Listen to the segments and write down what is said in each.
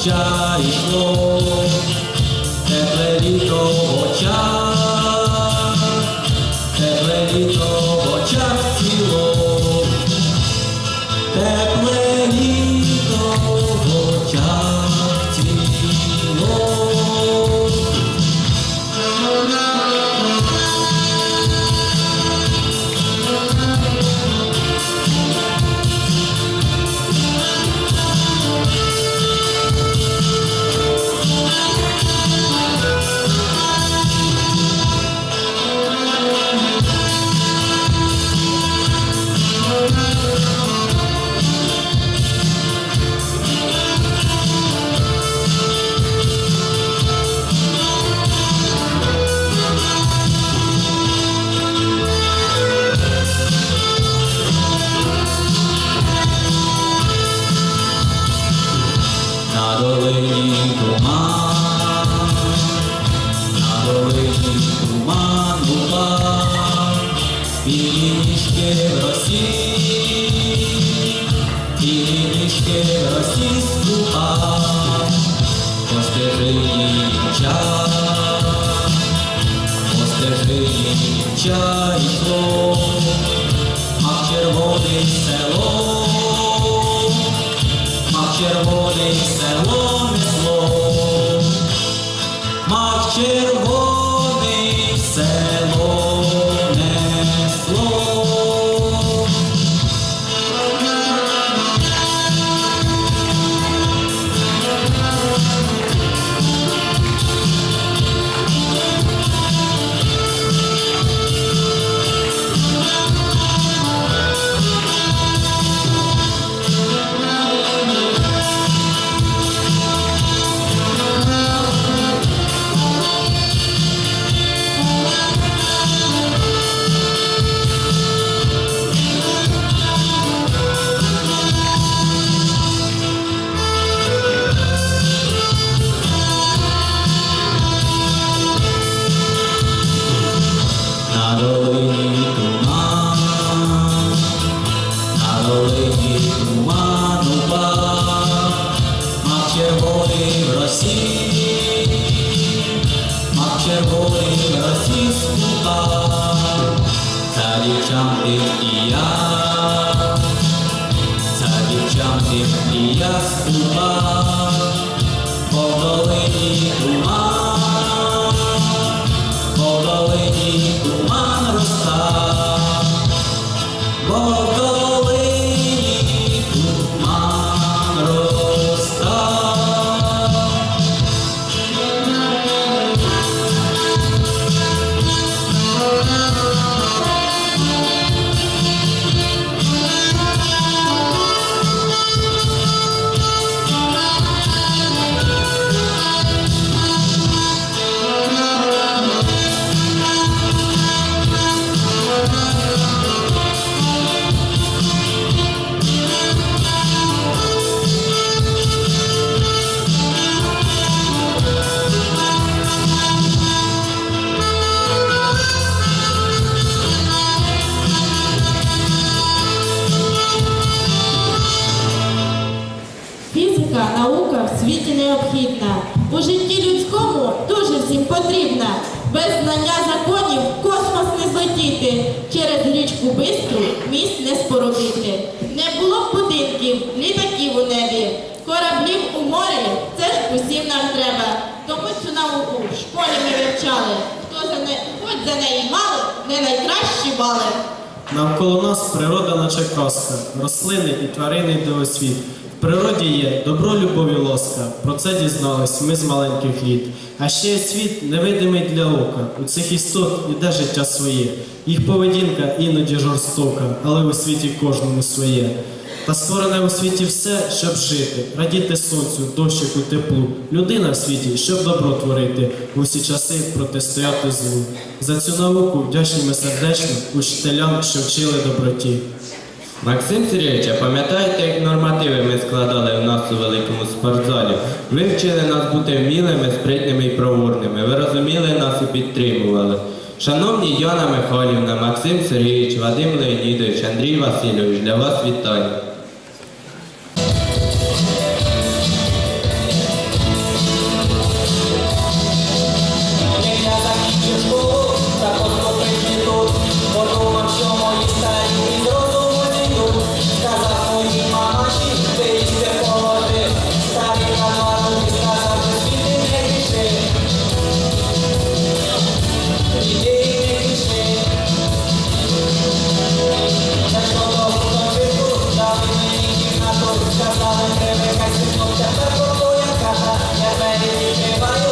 життя ча йшло, мав червоний село. Мав червоне село несло, мав червоний бистру міст не споробити. Не було б будинків, літаків у небі, кораблів у морі, це ж усім нам треба. Тому цю науку в школі ми вивчали. Хто за не хоч за неї мали, не найкращі бали. Навколо нас природа наче казка, рослини і тварини дивосвіт. Природі є добро, любов і ласка. Про це дізнались ми з маленьких літ. А ще є світ невидимий для ока. У цих істот іде життя своє. Їх поведінка іноді жорстока, але у світі кожному своє. Та створене у світі все, щоб жити, радіти сонцю, дощику, теплу. Людина в світі, щоб добро творити, усі часи протистояти злу. За цю науку вдячні ми сердечно учителям, що вчили доброті. Максим Сергійович, а пам'ятаєте, як нормативи ми складали у нас у великому спортзалі? Ви вчили нас бути вмілими, спритними і проворними. Ви розуміли нас і підтримували. Шановні Яна Михайлівна, Максим Сергійович, Вадим Леонідович, Андрій Васильович, для вас вітання. Shall I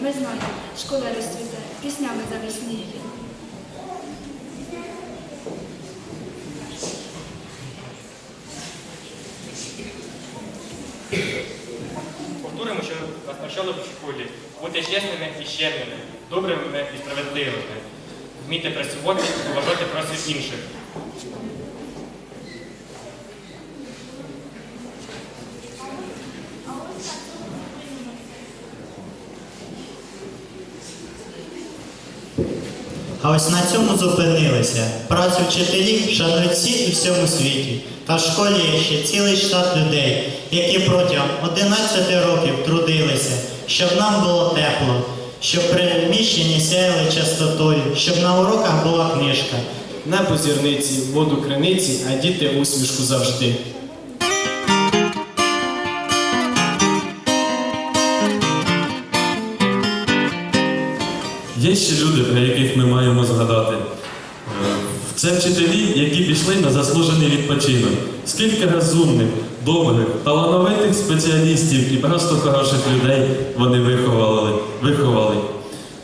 Ми знаємо, школа розцвіте, піснями завесніє. Повторимо, що нас навчали в школі бути чесними і щирими, добрими і справедливими, вміти працювати і вважати працю інших. А ось на цьому зупинилися. Працю вчителів шанують всі у всьому світі. Та в школі є ще цілий штат людей, які протягом 11 років трудилися, щоб нам було тепло, щоб приміщення сяяли чистотою, щоб на уроках була книжка. Небо зірниці, воду криниці, а діти усмішку завжди. Є ще люди, про яких ми маємо згадати. Е, Це вчителі, які пішли на заслужений відпочинок. Скільки розумних, добрих, талановитих спеціалістів і просто хороших людей вони виховали. виховали.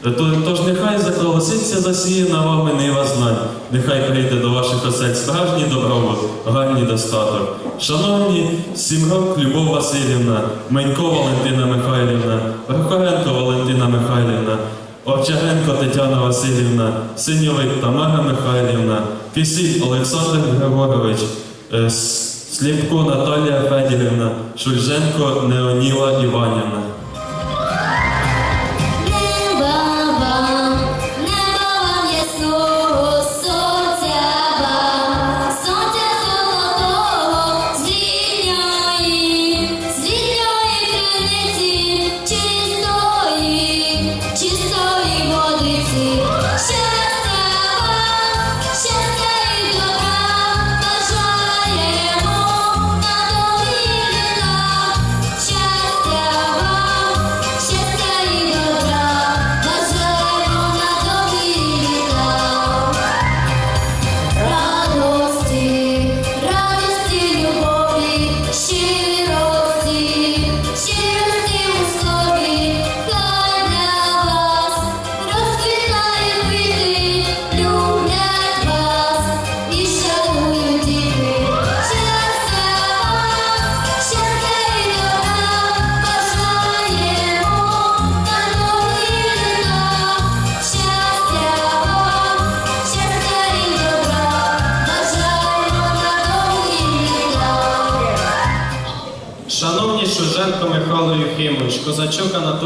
Е, Тож нехай заколоситься засіяна вами нива знань, нехай прийде до ваших осель справжній добробут, гарний достаток. Шановні Сімрок Любов Васильівна, Менько Валентина Михайлівна, Прохоренко Валентина Михайлівна, Овчаренко Тетяна Васильівна, Синьовик Тамара Михайлівна, Кисіль Олександр Григорович, е, Сліпко Наталія Федірівна, Шульженко Неоніла Іванівна.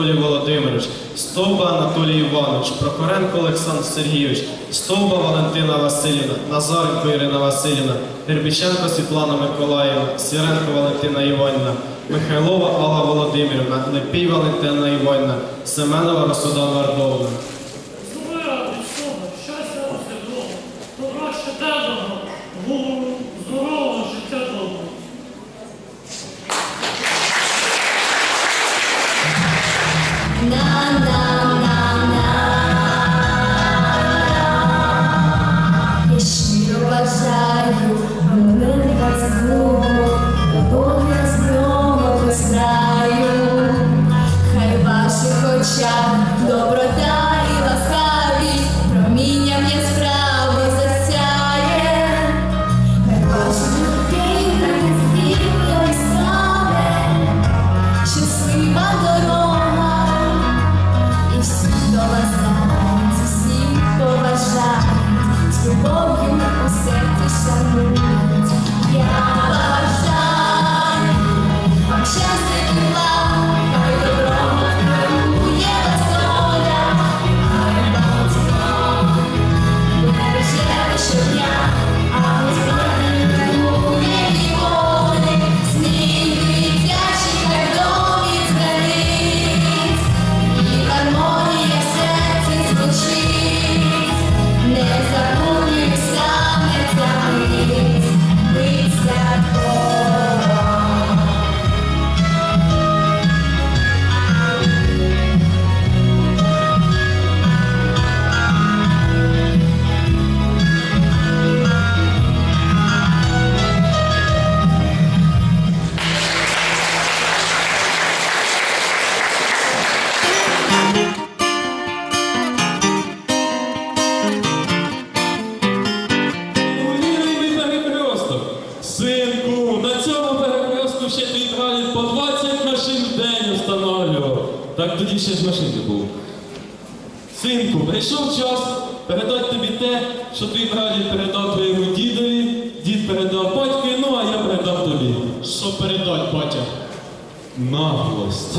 Анатолій Володимирович, Стовба Анатолій Іванович, Прохоренко Олександр Сергійович, Стовба Валентина Васильівна, Назаренко Ірина Васильівна, Гербіченко Світлана Миколаївна, Сіренко Валентина Іванівна, Михайлова Алла Володимирівна, Лепій Валентина Іванівна, Семенова Росуда Вардовна. Так тоді ще ж машин не було. Синку, прийшов час передати тобі те, що твій прадід передав твоєму дідові, дід передав батькові, ну а я передав тобі. Що передать, батя? Наглость.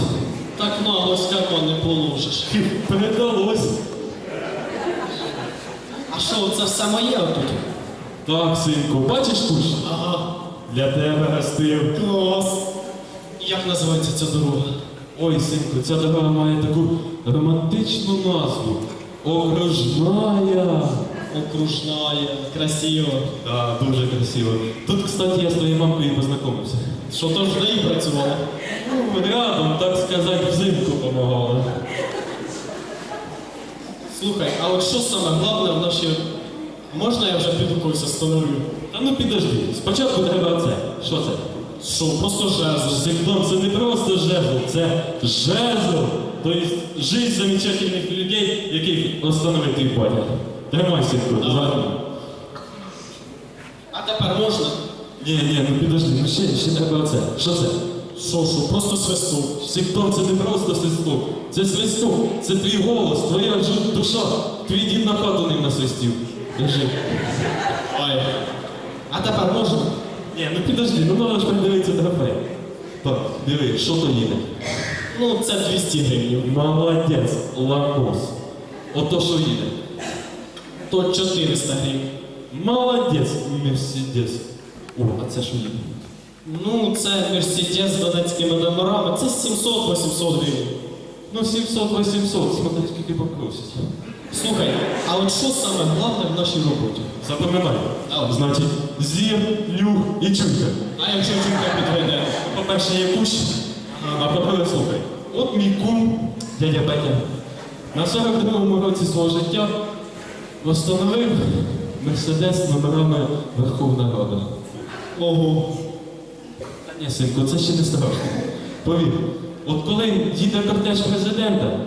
Так наглость карман не положиш. Передалось. А що, це все моє отут? Так, синку, бачиш кущ? Ага, Для тебе гостив. клас. Як називається ця дорога? Ой, синку, ця дорога має таку романтичну назву. Окружная. Окружная, красиво. Да, дуже красиво. Тут, кстати, я з твоєю мамкою познайомився. Що то ж в неї працювало? Ну, рядом, так сказати, взимку помагала. Слухай, а от що саме головне в нашій... Можна я вже піду когось остановлю? Та ну підожди, спочатку треба це. Що це? Що, просто жезл. Сигнал це не просто жезл, це жезл. Тобто жизнь замечательних людей, яких остановив твій батя. Тримай, синку, згадуй. А тепер можна? Ні, ні, ну підожди, ну ще, ще треба оце. Що це? Що, що, просто свисту. Сектор це не просто свисток, це свисток, це твій голос, твоя душа. Твій дід на хату ним насвистів. Держи. Ай. А тепер можна? Ні, ну підожди, ну треба ж подивитися трофей. Так, диви, що то їде? Ну, це 200 гривень. Молодець, лакос. Ото що їде. То 400 гривень. Молодець, Мерседес. О, а це що їде? Ну, це Мерседес з донецькими номерами. Це 700-800 гривень. Ну, 700-800, смотри, скільки попросять. Слухай, а от що саме головне в нашій роботі? Запам'ятай. Давай. Значить, зір, нюх і чуйка. А якщо жінка підведе? По-перше, є кущ, а по-друге, слухай. От мій кум, дядя Петя, на 42-му році свого життя встановив Мерседес номерами Верховна Рада. Ого. Та ні, синку, це ще не страшно. Повір, от коли їде кортеж президента,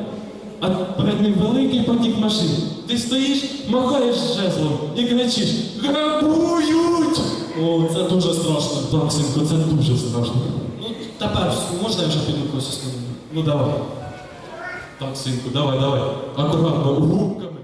а перед ним великий потік машин, ти стоїш, махаєш жезлом і кричиш Грабують! О, це дуже страшно. Так, синку, це дуже страшно. Ну, тепер можна я вже піду когось остановлю? Ну давай. Так, синку, давай, давай. Акуратно, губками.